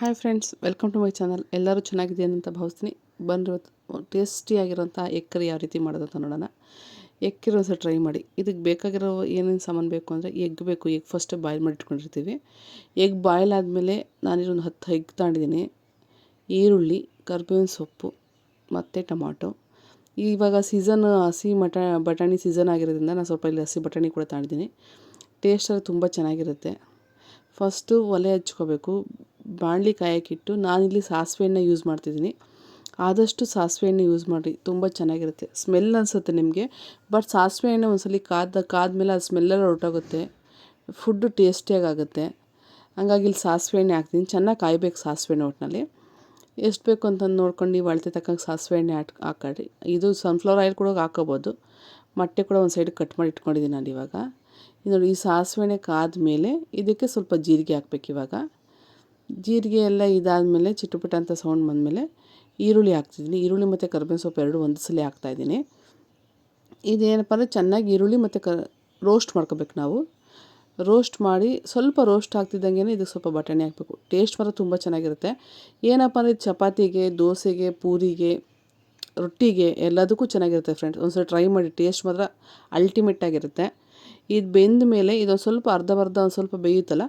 Hi friends, welcome to my channel. ಎಲ್ಲರೂ ಚೆನ್ನಾಗಿದೆ ಅಂತ ಭಾವಿಸ್ತೀನಿ. ಬಂದು ಟೇಸ್ಟಿಯಾಗಿರೋಂಥ ಎಗ್ ಕರಿ ಯಾವ ರೀತಿ ಮಾಡೋದು ಅಂತ ನೋಡೋಣ. ಎಗ್ ಕರಿ ಒಂದ್ಸಲ ಟ್ರೈ ಮಾಡಿ. ಇದಕ್ಕೆ ಬೇಕಾಗಿರೋ ಏನೇನು ಸಾಮಾನು ಬೇಕು ಅಂದರೆ ಎಗ್ ಬೇಕು. ಎಗ್ ಫಸ್ಟ್ ಬಾಯ್ಲ್ ಮಾಡಿ ಇಟ್ಕೊಂಡಿರ್ತೀವಿ. ಎಗ್ ಬಾಯ್ಲ್ ಆದಮೇಲೆ ನಾನಿರೊಂದು ಹತ್ತು ಎಗ್ ತಗೊಂಡಿದ್ದೀನಿ. ಈರುಳ್ಳಿ, ಕರ್ಬೇವಿನ ಸೊಪ್ಪು, ಮತ್ತು ಟೊಮಾಟೊ. ಇವಾಗ ಸೀಸನ್ ಹಸಿ ಮಟ, ಬಟಾಣಿ ಸೀಸನ್ ಆಗಿರೋದ್ರಿಂದ ನಾನು ಸ್ವಲ್ಪ ಇಲ್ಲಿ ಹಸಿ ಬಟಾಣಿ ಕೂಡ ತಗೊಂಡಿದ್ದೀನಿ. ಟೇಸ್ಟ್ ಎಲ್ಲ ತುಂಬ ಚೆನ್ನಾಗಿರುತ್ತೆ. ಫಸ್ಟು ಒಲೆ ಹಚ್ಕೋಬೇಕು. ಬಾಣಲಿ ಕಾಯಕ್ಕಿಟ್ಟು ನಾನಿಲ್ಲಿ ಸಾಸಿವೆ ಎಣ್ಣೆ ಯೂಸ್ ಮಾಡ್ತಿದ್ದೀನಿ. ಆದಷ್ಟು ಸಾಸಿವೆ ಎಣ್ಣೆ ಯೂಸ್ ಮಾಡಿರಿ, ತುಂಬ ಚೆನ್ನಾಗಿರುತ್ತೆ. ಸ್ಮೆಲ್ ಅನಿಸುತ್ತೆ ನಿಮಗೆ ಬಟ್ ಸಾಸಿವೆ ಎಣ್ಣೆ ಒಂದ್ಸಲಿ ಕಾದ, ಕಾದ್ಮೇಲೆ ಅದು ಸ್ಮೆಲ್ಲೆಲ್ಲ ಹೊರಟೋಗುತ್ತೆ. ಫುಡ್ಡು ಟೇಸ್ಟಿಯಾಗಿ ಆಗುತ್ತೆ. ಹಂಗಾಗಿ ಇಲ್ಲಿ ಸಾಸಿವೆ ಎಣ್ಣೆ ಹಾಕ್ತೀನಿ. ಚೆನ್ನಾಗಿ ಕಾಯಬೇಕು ಸಾಸಿವೆ ಎಣ್ಣೆ ಒಟ್ಟಿನಲ್ಲಿ ಎಷ್ಟು ಬೇಕು ಅಂತಂದು ನೋಡ್ಕೊಂಡು ನೀವು ಅಳತೆ ತಕ್ಕಂಗೆ ಸಾಸಿವೆ ಎಣ್ಣೆ ಹಾಕಿ ಹಾಕೊಳ್ಳಿ ಇದು ಸನ್ಫ್ಲವರ್ ಆಯಿಲ್ ಕೂಡ ಹಾಕೋಬೋದು ಮೊಟ್ಟೆ ಕೂಡ ಒಂದು ಸೈಡ್ ಕಟ್ ಮಾಡಿ ಇಟ್ಕೊಂಡಿದ್ದೀನಿ ನಾನು ಇವಾಗ. ನೋಡಿ, ಈ ಸಾಸಿವೆ ಎಣ್ಣೆ ಕಾದ್ಮೇಲೆ ಇದಕ್ಕೆ ಸ್ವಲ್ಪ ಜೀರಿಗೆ ಹಾಕ್ಬೇಕು ಇವಾಗ. ಜೀರಿಗೆ ಎಲ್ಲ ಇದಾದಮೇಲೆ ಚಿಟುಪಟ ಅಂತ ಸೌಂಡ್ ಬಂದಮೇಲೆ ಈರುಳ್ಳಿ ಹಾಕ್ತಿದ್ದೀನಿ. ಈರುಳ್ಳಿ ಮತ್ತು ಕರ್ಬೇವಿನ ಸೊಪ್ಪು ಎರಡು ಒಂದು ಸಲ ಹಾಕ್ತಾಯಿದ್ದೀನಿ ಇದೇನಪ್ಪ ಅಂದರೆ ಚೆನ್ನಾಗಿ ಈರುಳ್ಳಿ ಮತ್ತು ಕ ರೋಸ್ಟ್ ಮಾಡ್ಕೋಬೇಕು ನಾವು. ರೋಸ್ಟ್ ಮಾಡಿ ಸ್ವಲ್ಪ ರೋಸ್ಟ್ ಆಗ್ತಿದ್ದಂಗೆ ಇದಕ್ಕೆ ಸ್ವಲ್ಪ ಬಟಾಣಿ ಹಾಕಬೇಕು. ಟೇಸ್ಟ್ ಮಾತ್ರ ತುಂಬ ಚೆನ್ನಾಗಿರುತ್ತೆ. ಏನಪ್ಪ ಅಂದರೆ ಚಪಾತಿಗೆ, ದೋಸೆಗೆ, ಪೂರಿಗೆ, ರೊಟ್ಟಿಗೆ ಎಲ್ಲದಕ್ಕೂ ಚೆನ್ನಾಗಿರುತ್ತೆ ಫ್ರೆಂಡ್ಸ್ ಒಂದ್ಸಲ ಟ್ರೈ ಮಾಡಿ ಟೇಸ್ಟ್ ಮಾತ್ರ ಅಲ್ಟಿಮೇಟ್ ಆಗಿರುತ್ತೆ. ಇದು ಬೆಂದ ಮೇಲೆ ಇದೊಂದು ಸ್ವಲ್ಪ ಅರ್ಧಬರ್ಧ ಒಂದು ಸ್ವಲ್ಪ ಬೇಯುತ್ತಲ್ಲ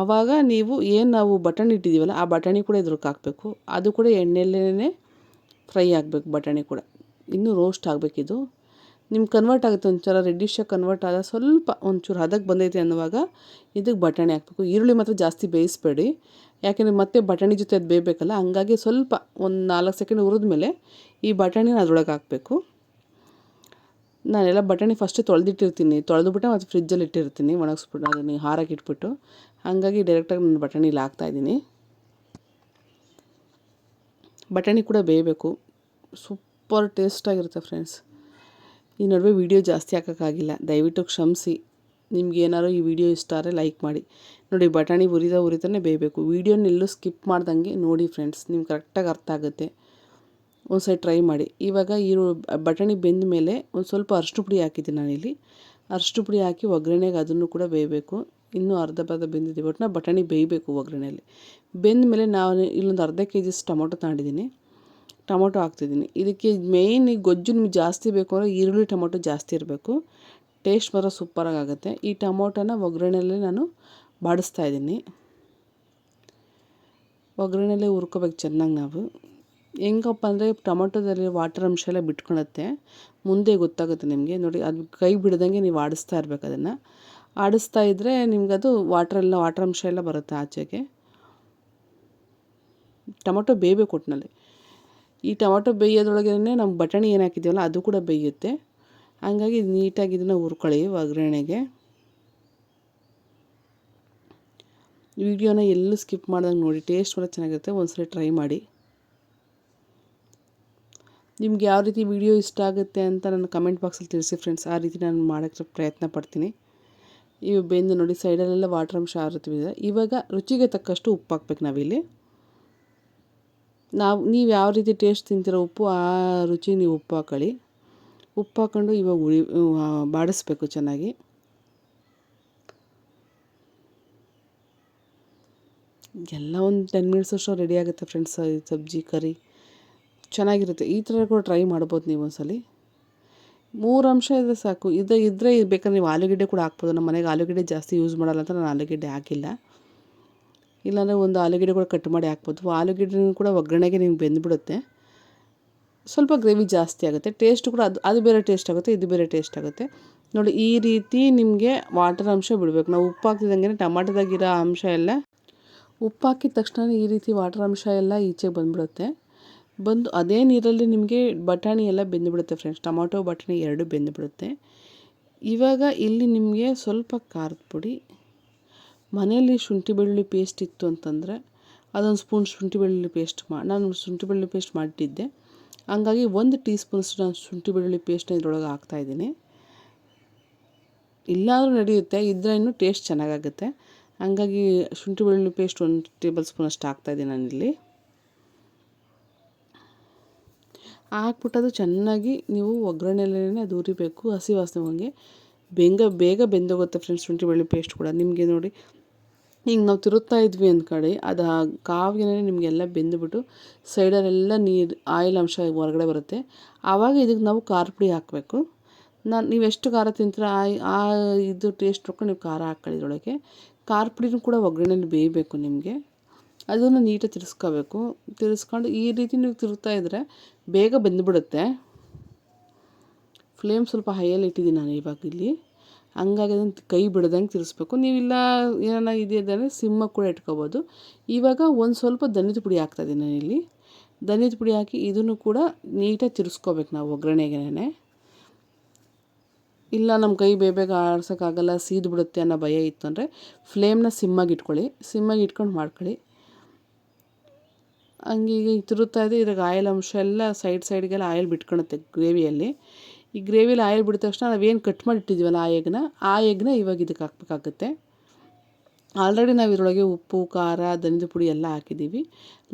ಆವಾಗ ನೀವು ಏನು ನಾವು ಬಟಾಣಿ ಇಟ್ಟಿದ್ದೀವಲ್ಲ ಆ ಬಟಾಣಿ ಕೂಡ ಇದ್ರಕ್ಕೆ ಹಾಕಬೇಕು. ಅದು ಕೂಡ ಎಣ್ಣೆಯಲ್ಲೇ ಫ್ರೈ ಆಗಬೇಕು ಬಟಾಣಿ ಕೂಡ. ಇನ್ನೂ ರೋಸ್ಟ್ ಆಗಬೇಕಿದು. ನಿಮ್ಗೆ ಕನ್ವರ್ಟ್ ಆಗುತ್ತೆ ಒಂಚೂರ ರೆಡ್ಡಿಶಾಗಿ ಕನ್ವರ್ಟ್ ಆದ ಸ್ವಲ್ಪ ಒಂಚೂರು ಹದಕ್ಕೆ ಬಂದೈತೆ ಅನ್ನುವಾಗ ಇದಕ್ಕೆ ಬಟಾಣಿ ಹಾಕಬೇಕು. ಈರುಳ್ಳಿ ಮಾತ್ರ ಜಾಸ್ತಿ ಬೇಯಿಸ್ಬೇಡಿ. ಯಾಕೆಂದರೆ ಮತ್ತೆ ಬಟಾಣಿ ಜೊತೆ ಅದು ಬೇಯಬೇಕಲ್ಲ, ಹಂಗಾಗಿ ಸ್ವಲ್ಪ ಒಂದು ನಾಲ್ಕು ಸೆಕೆಂಡ್ ಹುರಿದ್ಮೇಲೆ ಈ ಬಟಾಣಿನ ಅದ್ರೊಳಗೆ ಹಾಕಬೇಕು. ನಾನೆಲ್ಲ ಬಟಾಣಿ ಫಸ್ಟ್ ತೊಳೆದಿಟ್ಟಿರ್ತೀನಿ. ತೊಳೆದುಬಿಟ್ಟು ಮತ್ತು ಫ್ರಿಜ್ಜಲ್ಲಿ ಇಟ್ಟಿರ್ತೀನಿ. ಒಣಗಿಸ್ಬಿಟ್ಟು ಅದನ್ನು ಹಾರಕ್ಕೆ ಇಟ್ಬಿಟ್ಟು. ಹಾಗಾಗಿ ಡೈರೆಕ್ಟಾಗಿ ನಾನು ಬಟಾಣಿ ಇಲ್ಲಿ ಹಾಕ್ತಾಯಿದ್ದೀನಿ ಬಟಾಣಿ ಕೂಡ ಬೇಯಬೇಕು. ಸೂಪರ್ ಟೇಸ್ಟಾಗಿರುತ್ತೆ ಫ್ರೆಂಡ್ಸ್ ಈ ನಡುವೆ ವೀಡಿಯೋ ಜಾಸ್ತಿ ಹಾಕೋಕ್ಕಾಗಿಲ್ಲ. ದಯವಿಟ್ಟು ಕ್ಷಮಿಸಿ. ನಿಮ್ಗೆ ಈ ವಿಡಿಯೋ ಇಷ್ಟ ಆದರೆ ಲೈಕ್ ಮಾಡಿ. ನೋಡಿ, ಬಟಾಣಿ ಉರಿದ ಉರಿತಾನೆ ಬೇಯಬೇಕು. ವೀಡಿಯೋನೆಲ್ಲೂ ಸ್ಕಿಪ್ ಮಾಡ್ದಂಗೆ ನೋಡಿ ಫ್ರೆಂಡ್ಸ್ ನಿಮ್ಗೆ ಕರೆಕ್ಟಾಗಿ ಅರ್ಥ ಆಗುತ್ತೆ. ಒಂದು ಸೈಡ್ ಟ್ರೈ ಮಾಡಿ. ಇವಾಗ ಈ ಬಟಾಣಿ ಬೆಂದ ಮೇಲೆ ಒಂದು ಸ್ವಲ್ಪ ಅರಶಿನ ಪುಡಿ ಹಾಕಿದ್ದೀನಿ ನಾನಿಲ್ಲಿ. ಅರಶಿನ ಪುಡಿ ಹಾಕಿ ಒಗ್ಗರಣೆಗೆ ಅದನ್ನು ಕೂಡ ಬೇಯಬೇಕು. ಇನ್ನೂ ಅರ್ಧ ಬರ್ಧ ಬೆಂದಿದೆ ಒಟ್ಟಿನ ಬಟಾಣಿ ಬೇಯಬೇಕು ಒಗ್ಗರಣೆಯಲ್ಲಿ. ಬೆಂದ ಮೇಲೆ ನಾನು ಇಲ್ಲೊಂದು ಅರ್ಧ ಕೆ ಜಿಸ್ ಟೊಮೊಟೊ ತಗೊಂಡಿದ್ದೀನಿ. ಟೊಮೊಟೊ ಹಾಕ್ತಿದ್ದೀನಿ. ಇದಕ್ಕೆ ಮೇಯ್ನ್ ಗೊಜ್ಜು ನಿಮ್ಗೆ ಜಾಸ್ತಿ ಬೇಕು ಅಂದರೆ ಈರುಳ್ಳಿ ಟೊಮೊಟೊ ಜಾಸ್ತಿ ಇರಬೇಕು. ಟೇಸ್ಟ್ ಮಾತ್ರ ಸೂಪರಾಗಿ ಆಗುತ್ತೆ. ಈ ಟೊಮೊಟೊನ ಒಗ್ಗರಣೆಯಲ್ಲೇ ನಾನು ಬಾಡಿಸ್ತಾ ಇದ್ದೀನಿ. ಒಗ್ಗರಣೆಲ್ಲೇ ಹುರ್ಕೋಬೇಕು ಚೆನ್ನಾಗಿ ನಾವು. ಹೆಂಗಪ್ಪ ಅಂದರೆ ಟೊಮೊಟೊದಲ್ಲಿ ವಾಟರ್ ಅಂಶ ಎಲ್ಲ ಬಿಟ್ಕೊಳತ್ತೆ. ಮುಂದೆ ಗೊತ್ತಾಗುತ್ತೆ ನಿಮಗೆ. ನೋಡಿ, ಅದು ಕೈ ಬಿಡ್ದಂಗೆ ನೀವು ಆಡಿಸ್ತಾ ಇರ್ಬೇಕು ಅದನ್ನು. ಆಡಿಸ್ತಾ ಇದ್ದರೆ ನಿಮಗದು ವಾಟ್ರೆಲ್ಲ ವಾಟರ್ ಅಂಶ ಎಲ್ಲ ಬರುತ್ತೆ ಆಚೆಗೆ. ಟೊಮೊಟೊ ಬೇಯಬೇಕು ಕೊಟ್ಟಿನಲ್ಲಿ ಈ ಟೊಮೊಟೊ ಬೇಯೋದ್ರೊಳಗೇ ನಮ್ಮ ಬಟಾಣಿ ಏನು ಹಾಕಿದ್ದೀವಲ್ಲ ಅದು ಕೂಡ ಬೇಯುತ್ತೆ. ಹಂಗಾಗಿ ನೀಟಾಗಿ ಇದನ್ನು ಹುರ್ಕೊಳ್ಳಿ ಒಗ್ಗರಣೆಗೆ. ವಿಡಿಯೋನ ಎಲ್ಲೂ ಸ್ಕಿಪ್ ಮಾಡ್ದಂಗೆ ನೋಡಿ, ಟೇಸ್ಟ್ ಕೂಡ ಚೆನ್ನಾಗಿರುತ್ತೆ. ಒಂದ್ಸಲ ಟ್ರೈ ಮಾಡಿ. ನಿಮ್ಗೆ ಯಾವ ರೀತಿ ವಿಡಿಯೋ ಇಷ್ಟ ಆಗುತ್ತೆ ಅಂತ ನನ್ನ ಕಮೆಂಟ್ ಬಾಕ್ಸಲ್ಲಿ ತಿಳಿಸಿ ಫ್ರೆಂಡ್ಸ್ ಆ ರೀತಿ ನಾನು ಮಾಡೋಕ್ಕೆ ಪ್ರಯತ್ನ ಪಡ್ತೀನಿ. ಇವು ಬೆಂದು ನೋಡಿ ಸೈಡಲ್ಲೆಲ್ಲ ವಾಟರ್ ಅಂಶ ಆರುತ್ತಿದೆ ಇವಾಗ ರುಚಿಗೆ ತಕ್ಕಷ್ಟು ಉಪ್ಪು ಹಾಕ್ಬೇಕು ನಾವಿಲ್ಲಿ. ನಾವು, ನೀವು ಯಾವ ರೀತಿ ಟೇಸ್ಟ್ ತಿಂತೀರೋ ಉಪ್ಪು, ಆ ರುಚಿ ನೀವು ಉಪ್ಪು ಹಾಕೊಳ್ಳಿ. ಉಪ್ಪು ಹಾಕ್ಕೊಂಡು ಇವಾಗ ಉಳಿ ಬಾಡಿಸ್ಬೇಕು ಚೆನ್ನಾಗಿ. ಎಲ್ಲ ಒಂದು ಟೆನ್ ಮಿನಿಟ್ಸ್ ಅಷ್ಟು ರೆಡಿ ಆಗುತ್ತೆ ಫ್ರೆಂಡ್ಸ್ ಸಬ್ಜಿ, ಕರಿ. ಚೆನ್ನಾಗಿರುತ್ತೆ. ಈ ಥರ ಕೂಡ ಟ್ರೈ ಮಾಡ್ಬೋದು ನೀವು ಒಂದ್ಸಲ. ಮೂರು ಅಂಶ ಇದ್ದರೆ ಸಾಕು. ಇದು ಇದ್ದರೆ ಬೇಕಾದ್ರೆ ನೀವು ಆಲೂಗೆಡ್ಡೆ ಕೂಡ ಹಾಕ್ಬೋದು. ನಮ್ಮ ಮನೆಗೆ ಆಲೂಗಡ್ಡೆ ಜಾಸ್ತಿ ಯೂಸ್ ಮಾಡಲ್ಲ ಅಂತ ನಾನು ಆಲೂಗೆಡ್ಡೆ ಹಾಕಿಲ್ಲ. ಇಲ್ಲಾಂದರೆ ಒಂದು ಆಲೂಗೆಡ್ಡೆ ಕೂಡ ಕಟ್ ಮಾಡಿ ಹಾಕ್ಬೋದು. ಆಲೂಗಡ್ಡೆನೂ ಕೂಡ ಒಗ್ಗರಣೆಗೆ ನಿಮ್ಗೆ ಬೆಂದುಬಿಡುತ್ತೆ. ಸ್ವಲ್ಪ ಗ್ರೇವಿ ಜಾಸ್ತಿ ಆಗುತ್ತೆ. ಟೇಸ್ಟ್ ಕೂಡ ಅದು ಅದು ಬೇರೆ ಟೇಸ್ಟ್ ಆಗುತ್ತೆ, ಇದು ಬೇರೆ ಟೇಸ್ಟ್ ಆಗುತ್ತೆ. ನೋಡಿ, ಈ ರೀತಿ ನಿಮಗೆ ವಾಟರ್ ಅಂಶ ಬಿಡಬೇಕು. ನಾವು ಉಪ್ಪು ಹಾಕ್ತಿದ್ದಂಗೆ ಟಮಾಟೋದಾಗಿರೋ ಅಂಶ ಎಲ್ಲ, ಉಪ್ಪು ಹಾಕಿದ ತಕ್ಷಣ ಈ ರೀತಿ ವಾಟರ್ ಅಂಶ ಎಲ್ಲ ಈಚೆಗೆ ಬಂದುಬಿಡುತ್ತೆ. ಬಂದು ಅದೇ ನೀರಲ್ಲಿ ನಿಮಗೆ ಬಟಾಣಿ ಎಲ್ಲ ಬೆಂದುಬಿಡುತ್ತೆ ಫ್ರೆಂಡ್ಸ್ ಟೊಮೊಟೊ, ಬಟಾಣಿ ಎರಡು ಬೆಂದುಬಿಡುತ್ತೆ. ಇವಾಗ ಇಲ್ಲಿ ನಿಮಗೆ ಸ್ವಲ್ಪ ಖಾರದ ಪುಡಿ, ಮನೆಯಲ್ಲಿ ಶುಂಠಿ ಬೆಳ್ಳುಳ್ಳಿ ಪೇಸ್ಟ್ ಇತ್ತು ಅಂತಂದರೆ ಅದೊಂದು ಸ್ಪೂನ್ ಶುಂಠಿ ಬೆಳ್ಳುಳ್ಳಿ ಪೇಸ್ಟ್ ಮಾ, ನಾನು ಶುಂಠಿ ಬೆಳ್ಳುಳ್ಳಿ ಪೇಸ್ಟ್ ಮಾಡಿಟ್ಟಿದ್ದೆ ಹಂಗಾಗಿ ಒಂದು ಟೀ ಸ್ಪೂನ್ಷ್ಟು ನಾನು ಶುಂಠಿ ಬೆಳ್ಳುಳ್ಳಿ ಪೇಸ್ಟ್ನ ಇದ್ರೊಳಗೆ ಹಾಕ್ತಾಯಿದ್ದೀನಿ ಇಲ್ಲಾದರೂ ನಡೆಯುತ್ತೆ, ಇದ್ರೆ ಇನ್ನೂ ಟೇಸ್ಟ್ ಚೆನ್ನಾಗಾಗುತ್ತೆ. ಹಂಗಾಗಿ ಶುಂಠಿ ಬೆಳ್ಳುಳ್ಳಿ ಪೇಸ್ಟ್ ಒಂದು ಟೇಬಲ್ ಸ್ಪೂನ್ ಅಷ್ಟು ಹಾಕ್ತಾಯಿದ್ದೀನಿ ನಾನಿಲ್ಲಿ. ಹಾಕ್ಬಿಟ್ಟದು ಚೆನ್ನಾಗಿ ನೀವು ಒಗ್ಗರಣೆಯಲ್ಲೇ ಅದು ಉರಿಬೇಕು ಹಸಿ ವಾಸನೆ ಹೋಗಿ ಬೇಗ ಬೇಗ ಬೆಂದೋಗುತ್ತೆ ಫ್ರೆಂಡ್ಸ್ ಶುಂಠಿ ಬೆಳ್ಳಿ ಪೇಸ್ಟ್ ಕೂಡ. ನಿಮಗೆ ನೋಡಿ ಹಿಂಗೆ ನಾವು ತಿರುತ್ತಾ ಇದ್ವಿ ಅಂದ್ಕೊಳ್ಳಿ ಅದು ಕಾವಿಗೆ ನಿಮಗೆಲ್ಲ ಬೆಂದುಬಿಟ್ಟು ಸೈಡಲ್ಲೆಲ್ಲ ನೀರು, ಆಯಿಲ್ ಅಂಶ ಹೊರಗಡೆ ಬರುತ್ತೆ. ಆವಾಗ ಇದಕ್ಕೆ ನಾವು ಖಾರ ಪುಡಿ ಹಾಕಬೇಕು. ನಾನು ನೀವು ಎಷ್ಟು ಖಾರ ತಿಂತೀರ, ಆ ಆ ಇದು ಟೇಸ್ಟ್ ನೋಡ್ಕೊಂಡು ನೀವು ಖಾರ ಹಾಕ್ಕೊಳ್ಳಿ ಇದರೊಳಗೆ. ಖಾರ ಪುಡಿನೂ ಕೂಡ ಒಗ್ಗರಣೆಯಲ್ಲಿ ಬೇಯಬೇಕು ನಿಮಗೆ. ಅದನ್ನು ನೀಟಾಗಿ ತಿರ್ಸ್ಕೋಬೇಕು. ತಿರ್ಸ್ಕೊಂಡು ಈ ರೀತಿ ನೀವು ತಿರುಗ್ತಾ ಇದ್ದರೆ ಬೇಗ ಬೆಂದುಬಿಡುತ್ತೆ. ಫ್ಲೇಮ್ ಸ್ವಲ್ಪ ಹೈಯಲ್ಲಿ ಇಟ್ಟಿದ್ದೀನಿ ನಾನು ಇವಾಗ ಇಲ್ಲಿ. ಹಂಗಾಗಿ ಅದನ್ನು ಕೈ ಬಿಡ್ದಂಗೆ ತಿರ್ಸ್ಬೇಕು. ನೀವಿಲ್ಲ ಏನಾರ ಇದೆ ಅಂದರೆ ಸಿಮ್ಮ ಕೂಡ ಇಟ್ಕೋಬೋದು. ಇವಾಗ ಒಂದು ಸ್ವಲ್ಪ ಧನಿದ ಪುಡಿ ಹಾಕ್ತಾಯಿದ್ದೀನಿ ನಾನು ಇಲ್ಲಿ. ಧನಿದ ಪುಡಿ ಹಾಕಿ ಇದನ್ನು ಕೂಡ ನೀಟಾಗಿ ತಿರ್ಸ್ಕೋಬೇಕು ನಾವು ಒಗ್ಗರಣೆಗೆನೇ. ಇಲ್ಲ ನಮ್ಮ ಕೈ ಬೇಗ ಆಡ್ಸೋಕ್ಕಾಗಲ್ಲ ಸೀದು ಬಿಡುತ್ತೆ ಅನ್ನೋ ಭಯ ಇತ್ತು ಅಂದರೆ ಫ್ಲೇಮ್ನ ಸಿಮ್ಮಾಗಿ ಇಟ್ಕೊಳ್ಳಿ. ಸಿಮ್ಮಾಗಿ ಇಟ್ಕೊಂಡು ಮಾಡ್ಕೊಳ್ಳಿ. ಹಂಗೆ ಈಗ ತಿರುತ್ತಾ ಇದೆ. ಇದ್ರಾಗ ಆಯಿಲ್ ಅಂಶ ಎಲ್ಲ ಸೈಡ್ ಸೈಡ್ಗೆಲ್ಲ ಆಯಿಲ್ ಬಿಟ್ಕೊಳುತ್ತೆ ಗ್ರೇವಿಯಲ್ಲಿ. ಈ ಗ್ರೇವಿಲಿ ಆಯಿಲ್ ಬಿಟ್ಟ ತಕ್ಷಣ ನಾವೇನು ಕಟ್ ಮಾಡಿ ಇಟ್ಟಿದ್ದೀವಲ್ಲ ಆ ಎಗ್ನ? ಆ ಎಗ್ನ ಇವಾಗ ಇದಕ್ಕೆ ಹಾಕ್ಬೇಕಾಗುತ್ತೆ. ಆಲ್ರೆಡಿ ನಾವು ಇದರೊಳಗೆ ಉಪ್ಪು, ಖಾರ, ಧನಿದ ಪುಡಿ ಎಲ್ಲ ಹಾಕಿದ್ದೀವಿ.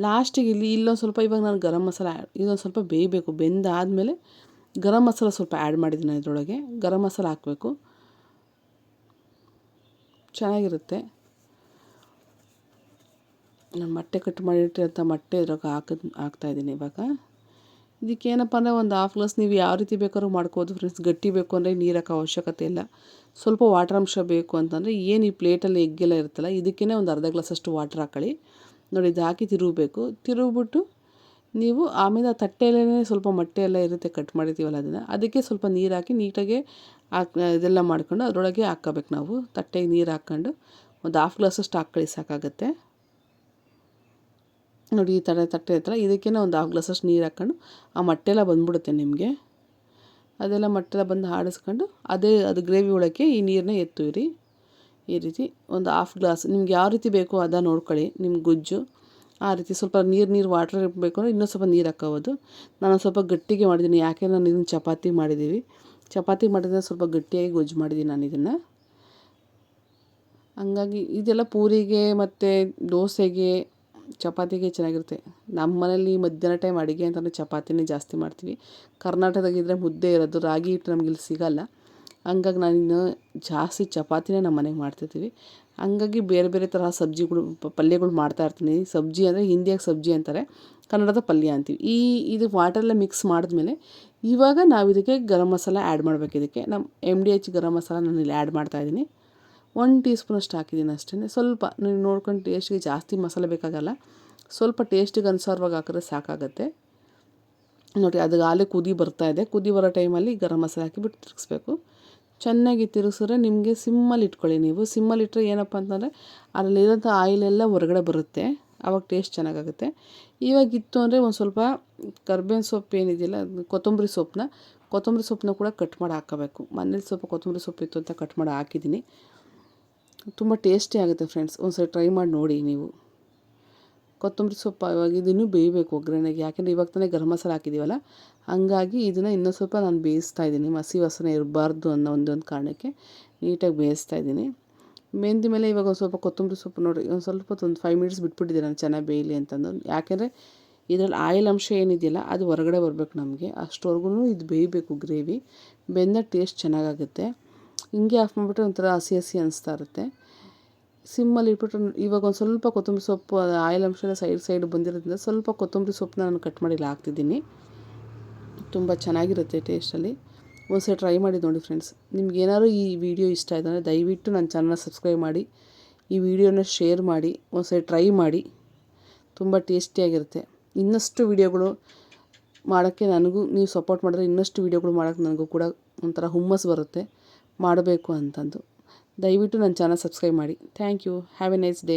ಲಾಸ್ಟಿಗೆ ಇಲ್ಲಿ ಇಲ್ಲೊಂದು ಸ್ವಲ್ಪ ಇವಾಗ ನಾನು ಗರಂ ಮಸಾಲ ಇದೊಂದು ಸ್ವಲ್ಪ ಬೇಯಬೇಕು. ಬೆಂದಾದಮೇಲೆ ಗರಂ ಮಸಾಲ ಸ್ವಲ್ಪ ಆ್ಯಡ್ ಮಾಡಿದ್ದೀನಿ ಇದರೊಳಗೆ. ಗರಂ ಮಸಾಲ ಹಾಕಬೇಕು. ಚೆನ್ನಾಗಿರುತ್ತೆ. ನಾನು ಮೊಟ್ಟೆ ಕಟ್ ಮಾಡಿಟ್ಟಿರೋಂಥ ಮೊಟ್ಟೆ ಇದ್ರಾಗ ಹಾಕಿದ್ ಹಾಕ್ತಾಯಿದ್ದೀನಿ ಇವಾಗ. ಇದಕ್ಕೇನಪ್ಪ ಅಂದರೆ ಒಂದು ಹಾಫ್ ಗ್ಲಾಸ್ ನೀವು ಯಾವ ರೀತಿ ಬೇಕಾದ್ರೂ ಮಾಡ್ಕೋದು ಫ್ರೆಂಡ್ಸ್ ಗಟ್ಟಿ ಬೇಕು ಅಂದರೆ ನೀರು ಹಾಕೋ ಅವಶ್ಯಕತೆ ಇಲ್ಲ. ಸ್ವಲ್ಪ ವಾಟರ್ ಅಂಶ ಬೇಕು ಅಂತಂದರೆ ಏನು ಈ ಪ್ಲೇಟಲ್ಲಿ ಎಗ್ಗೆಲ್ಲ ಇರುತ್ತಲ್ಲ ಇದಕ್ಕೇ ಒಂದು ಅರ್ಧ ಗ್ಲಾಸಷ್ಟು ವಾಟರ್ ಹಾಕೊಳ್ಳಿ. ನೋಡಿ, ಇದು ಹಾಕಿ ತಿರುಗಬೇಕು. ತಿರುಗಿಬಿಟ್ಟು ನೀವು ಆಮೇಲೆ ಆ ತಟ್ಟೆಯಲ್ಲೇ ಸ್ವಲ್ಪ ಮೊಟ್ಟೆ ಎಲ್ಲ ಇರುತ್ತೆ ಕಟ್ ಮಾಡಿರ್ತೀವಲ್ಲ ಅದನ್ನು, ಅದಕ್ಕೆ ಸ್ವಲ್ಪ ನೀರು ಹಾಕಿ ನೀಟಾಗಿ ಹಾಕ್, ಇದೆಲ್ಲ ಮಾಡ್ಕೊಂಡು ಅದರೊಳಗೆ ಹಾಕ್ಕೋಬೇಕು ನಾವು. ತಟ್ಟೆಗೆ ನೀರು ಹಾಕ್ಕೊಂಡು ಒಂದು ಹಾಫ್ ಗ್ಲಾಸಷ್ಟು ಹಾಕ್ಕೊಳ್ಳಿ ಸಾಕಾಗುತ್ತೆ. ನೋಡಿ, ಈ ಥರ ತಟ್ಟೆ ಹತ್ರ ಇದಕ್ಕೇನೆ ಒಂದು ಹಾಫ್ ಗ್ಲಾಸಷ್ಟು ನೀರು ಹಾಕ್ಕೊಂಡು ಆ ಮೊಟ್ಟೆಲ್ಲ ಬಂದ್ಬಿಡುತ್ತೆ ನಿಮಗೆ. ಅದೆಲ್ಲ ಮೊಟ್ಟೆಲ್ಲ ಬಂದು ಆಡಿಸ್ಕೊಂಡು ಅದೇ, ಅದು ಗ್ರೇವಿ ಒಳಕ್ಕೆ ಈ ನೀರನ್ನ ಎತ್ತುವಿರಿ ಈ ರೀತಿ ಒಂದು ಹಾಫ್ ಗ್ಲಾಸ್ ನಿಮ್ಗೆ ಯಾವ ರೀತಿ ಬೇಕೋ ಅದ ನೋಡ್ಕೊಳ್ಳಿ ನಿಮ್ಮ ಗುಜ್ಜು. ಆ ರೀತಿ ಸ್ವಲ್ಪ ನೀರು ನೀರು ವಾಟ್ರ್ ಇರಬೇಕು ಅಂದರೆ ಇನ್ನೂ ಸ್ವಲ್ಪ ನೀರು ಹಾಕೋಬೋದು. ನಾನು ಸ್ವಲ್ಪ ಗಟ್ಟಿಗೆ ಮಾಡಿದ್ದೀನಿ, ಯಾಕೆ ನಾನು ಇದನ್ನು ಚಪಾತಿ ಮಾಡಿದ್ದೀವಿ ಚಪಾತಿ ಮಾಡಿದ್ರೆ ಸ್ವಲ್ಪ ಗಟ್ಟಿಯಾಗಿ ಗೊಜ್ಜು ಮಾಡಿದ್ದೀನಿ ನಾನು ಇದನ್ನು. ಹಂಗಾಗಿ ಇದೆಲ್ಲ ಪೂರಿಗೆ ಮತ್ತು ದೋಸೆಗೆ ಚಪಾತಿಗೆ ಚೆನ್ನಾಗಿರುತ್ತೆ. ನಮ್ಮ ಮನೇಲಿ ಮಧ್ಯಾಹ್ನ ಟೈಮ್ ಅಡುಗೆ ಅಂತಂದರೆ ಚಪಾತಿನೇ ಜಾಸ್ತಿ ಮಾಡ್ತೀವಿ. ಕರ್ನಾಟಕದಾಗಿದ್ದರೆ ಮುದ್ದೆ ಇರೋದು, ರಾಗಿ ಹಿಟ್ಟು ನಮ್ಗೆ ಇಲ್ಲಿ ಸಿಗೋಲ್ಲ. ಹಂಗಾಗಿ ನಾನು ಜಾಸ್ತಿ ಚಪಾತಿನೇ ನಮ್ಮ ಮನೆಗೆ ಮಾಡ್ತಿರ್ತೀವಿ. ಹಂಗಾಗಿ ಬೇರೆ ಬೇರೆ ಥರ ಸಬ್ಜಿಗಳು ಪಲ್ಯಗಳು ಮಾಡ್ತಾಯಿರ್ತೀನಿ ಸಬ್ಜಿ ಅಂದರೆ ಹಿಂದಿಯಾಗಿ ಸಬ್ಜಿ ಅಂತಾರೆ, ಕನ್ನಡದ ಪಲ್ಯ ಅಂತೀವಿ. ಈ, ಇದು ವಾಟರೆಲ್ಲ ಮಿಕ್ಸ್ ಮಾಡಿದ್ಮೇಲೆ ಇವಾಗ ನಾವು ಇದಕ್ಕೆ ಗರಂ ಮಸಾಲ ಆ್ಯಡ್ ಮಾಡಬೇಕು ಇದಕ್ಕೆ. ನಮ್ಮ M D H garam masala ನಾನು ಇಲ್ಲಿ ಆ್ಯಡ್ ಮಾಡ್ತಾಯಿದ್ದೀನಿ ಒನ್ ಟೀ ಸ್ಪೂನಷ್ಟು ಹಾಕಿದ್ದೀನಿ ಅಷ್ಟೇ ಸ್ವಲ್ಪ ನೀವು ನೋಡ್ಕೊಂಡು ಟೇಸ್ಟಿಗೆ ಜಾಸ್ತಿ ಮಸಾಲೆ ಬೇಕಾಗಲ್ಲ. ಸ್ವಲ್ಪ ಟೇಸ್ಟಿಗೆ ಅನುಸಾರವಾಗಿ ಹಾಕಿದ್ರೆ ಸಾಕಾಗುತ್ತೆ. ನೋಡಿ, ಅದು ಆಲೇ ಕುದಿ ಬರ್ತಾ ಇದೆ. ಕುದಿ ಬರೋ ಟೈಮಲ್ಲಿ ಗರಂ ಮಸಾಲೆ ಹಾಕಿಬಿಟ್ಟು ತಿರುಗಿಸ್ಬೇಕು. ಚೆನ್ನಾಗಿ ತಿರುಗಿಸಿದ್ರೆ ನಿಮಗೆ ಸಿಮ್ಮಲ್ಲಿ ಇಟ್ಕೊಳ್ಳಿ ನೀವು. ಸಿಮ್ಮಲ್ಲಿ ಇಟ್ಟರೆ ಏನಪ್ಪ ಅಂತಂದರೆ ಅದರಲ್ಲಿರೋಂಥ ಆಯಿಲೆಲ್ಲ ಹೊರಗಡೆ ಬರುತ್ತೆ. ಆವಾಗ ಟೇಸ್ಟ್ ಚೆನ್ನಾಗಾಗುತ್ತೆ. ಇವಾಗ ಇತ್ತು ಅಂದರೆ ಒಂದು ಸ್ವಲ್ಪ ಕರ್ಬೇವಿನ ಸೊಪ್ಪು ಏನಿದೆಯಲ್ಲ, ಕೊತ್ತಂಬರಿ ಸೊಪ್ಪನ್ನ ಕೊತ್ತಂಬರಿ ಸೊಪ್ಪನ್ನ ಕೂಡ ಕಟ್ ಮಾಡಿ ಹಾಕಬೇಕು. ಮನೇಲಿ ಸ್ವಲ್ಪ ಕೊತ್ತಂಬರಿ ಸೊಪ್ಪು ಇತ್ತು ಅಂತ ಕಟ್ ಮಾಡಿ ಹಾಕಿದ್ದೀನಿ. ತುಂಬ ಟೇಸ್ಟಿ ಆಗುತ್ತೆ ಫ್ರೆಂಡ್ಸ್. ಒಂದ್ಸರಿ ಟ್ರೈ ಮಾಡಿ ನೋಡಿ ನೀವು. ಕೊತ್ತಂಬರಿ ಸೊಪ್ಪು ಇವಾಗ ಇದನ್ನು ಬೇಯಬೇಕು ಒಗ್ಗರಣೆಗೆ. ಯಾಕೆಂದರೆ ಇವಾಗ ತಾನೇ ಗರಂ ಮಸಾಲ ಹಾಕಿದ್ದೀವಲ್ಲ ಹಂಗಾಗಿ ಇದನ್ನು ಇನ್ನೂ ಸ್ವಲ್ಪ ನಾನು ಬೇಯಿಸ್ತಾ ಇದ್ದೀನಿ. ಮಸಿ ವಾಸನೆ ಇರಬಾರ್ದು ಅನ್ನೋ ಒಂದೊಂದು ಕಾರಣಕ್ಕೆ ನೀಟಾಗಿ ಬೇಯಿಸ್ತಾ ಇದ್ದೀನಿ. ಮೆಂದಿ ಮೇಲೆ ಇವಾಗ ಒಂದು ಸ್ವಲ್ಪ ಕೊತ್ತಂಬರಿ ಸೊಪ್ಪು ನೋಡಿ, ಒಂದು ಸ್ವಲ್ಪ ಒಂದು ಫೈವ್ ಮಿನಿಟ್ಸ್ ಬಿಟ್ಬಿಟ್ಟಿದ್ದೆ ನಾನು ಚೆನ್ನಾಗಿ ಬೇಯಲಿ ಅಂತಂದು ಯಾಕೆಂದರೆ ಇದರಲ್ಲಿ ಆಯಿಲ್ ಅಂಶ ಏನಿದೆಯಲ್ಲ, ಅದು ಹೊರಗಡೆ ಬರಬೇಕು ನಮಗೆ. ಅಷ್ಟವರೆಗೂ ಇದು ಬೇಯಬೇಕು ಗ್ರೇವಿ ಬೆಂದ ಟೇಸ್ಟ್ ಚೆನ್ನಾಗಾಗುತ್ತೆ. ಹಿಂಗೆ ಆಫ್ ಮಾಡಿಬಿಟ್ರೆ ಒಂಥರ ಹಸಿ ಹಸಿ ಅನಿಸ್ತಾ ಇರುತ್ತೆ. ಸಿಮ್ಮಲ್ಲಿ ಇಟ್ಬಿಟ್ಟು ಇವಾಗ ಒಂದು ಸ್ವಲ್ಪ ಕೊತ್ತಂಬರಿ ಸೊಪ್ಪು ಆಯಿಲ್ ಅಂಶ ಎಲ್ಲ ಸೈಡ್ ಸೈಡ್ ಬಂದಿರೋದ್ರಿಂದ ಸ್ವಲ್ಪ ಕೊತ್ತಂಬರಿ ಸೊಪ್ಪನ್ನ ನಾನು ಕಟ್ ಮಾಡಿ ಹಾಕ್ತಿದ್ದೀನಿ. ತುಂಬ ಚೆನ್ನಾಗಿರುತ್ತೆ ಟೇಸ್ಟಲ್ಲಿ. ಒಂದ್ಸಲ ಟ್ರೈ ಮಾಡಿ ನೋಡಿ ಫ್ರೆಂಡ್ಸ್. ನಿಮ್ಗೆ ಈ ವಿಡಿಯೋ ಇಷ್ಟ ಆಯಿತು ಅಂದರೆ ದಯವಿಟ್ಟು ನನ್ನ ಚಾನಲ್ನ ಸಬ್ಸ್ಕ್ರೈಬ್ ಮಾಡಿ, ಈ ವಿಡಿಯೋನ ಶೇರ್ ಮಾಡಿ ಒಂದ್ಸರಿ ಟ್ರೈ ಮಾಡಿ. ತುಂಬ ಟೇಸ್ಟಿಯಾಗಿರುತ್ತೆ. ಇನ್ನಷ್ಟು ವಿಡಿಯೋಗಳು ಮಾಡೋಕ್ಕೆ ನನಗೂ, ನೀವು ಸಪೋರ್ಟ್ ಮಾಡಿದ್ರೆ ಇನ್ನಷ್ಟು ವಿಡಿಯೋಗಳು ಮಾಡೋಕ್ಕೆ ನನಗೂ ಕೂಡ ಒಂಥರ ಹುಮ್ಮಸ್ ಬರುತ್ತೆ. ಮಾಡಬೇಕು ಅಂತಂದು. ದಯವಿಟ್ಟು ನನ್ನ ಚಾನಲ್ ಸಬ್ಸ್ಕ್ರೈಬ್ ಮಾಡಿ. Thank you. Have a nice day